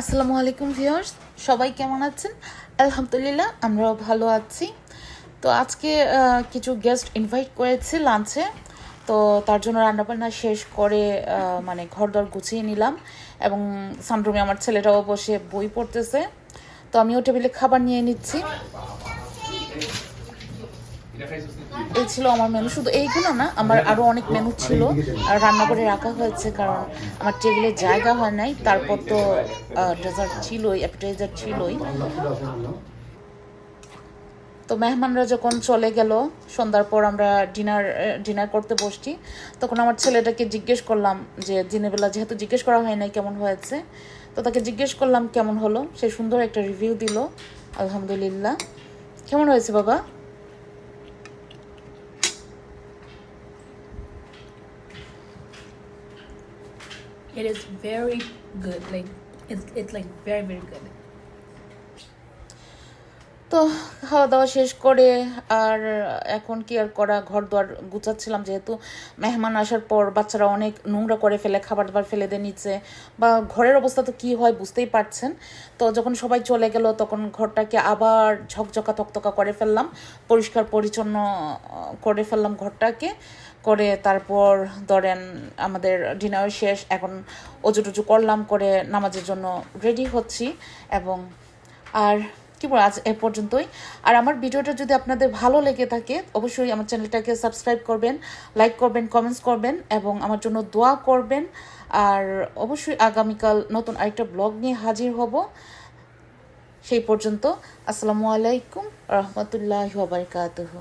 আসসালামু আলাইকুম ভিউয়ার্স, সবাই কেমন আছেন? আলহামদুলিল্লাহ, আমরাও ভালো আছি। তো আজকে কিছু গেস্ট ইনভাইট করেছি লাঞ্চে তো তার জন্য রান্নাবান্না শেষ করে মানে ঘর দর গুছিয়ে নিলাম এবং সানরুমে আমার ছেলেটাও বসে বই পড়তেছে। তো আমিও টেবিলে খাবার নিয়ে নিচ্ছি। এই ছিল আমার মেনু শুধু এইগুলো না, আমার আরও অনেক মেনু ছিল। আর রান্না করে রাখা হয়েছে কারণ আমার টেবিলে জায়গা হয় নাই। তারপর তো ডেজার্ট ছিলই অ্যাপিটাইজার ছিলই। তো মেহমানরা যখন চলে গেল, সন্ধ্যার পর আমরা ডিনার ডিনার করতে বসছি। তখন আমার ছেলেটাকে জিজ্ঞেস করলাম যে দিনের বেলা যেহেতু জিজ্ঞেস করা হয় নাই কেমন হয়েছে? তো তাকে জিজ্ঞেস করলাম, কেমন হলো? সে সুন্দর একটা রিভিউ দিল। আলহামদুলিল্লাহ। কেমন হয়েছে বাবা? It is very good. Like it's it's like very very good. তো খাওয়া দাওয়া শেষ করে আর এখন কি আর করা? ঘর দুয়ার গুছাচ্ছিলাম যেহেতু। মেহমান আসার পর বাচ্চারা অনেক নোংরা করে ফেলে খাবার দাবার ফেলে দেয় নিচে। বা ঘরের অবস্থা তো কী হয় বুঝতেই পারছেন। তো যখন সবাই চলে গেল, তখন ঘরটাকে আবার ঝকঝকা, তকতকা করে ফেললাম। পরিষ্কার, পরিচ্ছন্ন করে ফেললাম ঘরটাকে। করে তারপর ধরেন আমাদের ডিনার শেষ। এখন অজু টজু করলাম, করে নামাজের জন্য রেডি হচ্ছি। এবং আর কি বল, আজ এ পর্যন্তই। আর আমার ভিডিওটা যদি আপনাদের ভালো লেগে থাকে, অবশ্যই আমার চ্যানেলটাকে সাবস্ক্রাইব করবেন, লাইক করবেন কমেন্টস করবেন, এবং আমার জন্য দোয়া করবেন। আর অবশ্যই আগামীকাল নতুন আরেকটা ব্লগ নিয়ে হাজির হব। সেই পর্যন্ত, আসসালামু আলাইকুম, রহমতুল্লাহ বারকাতুহ।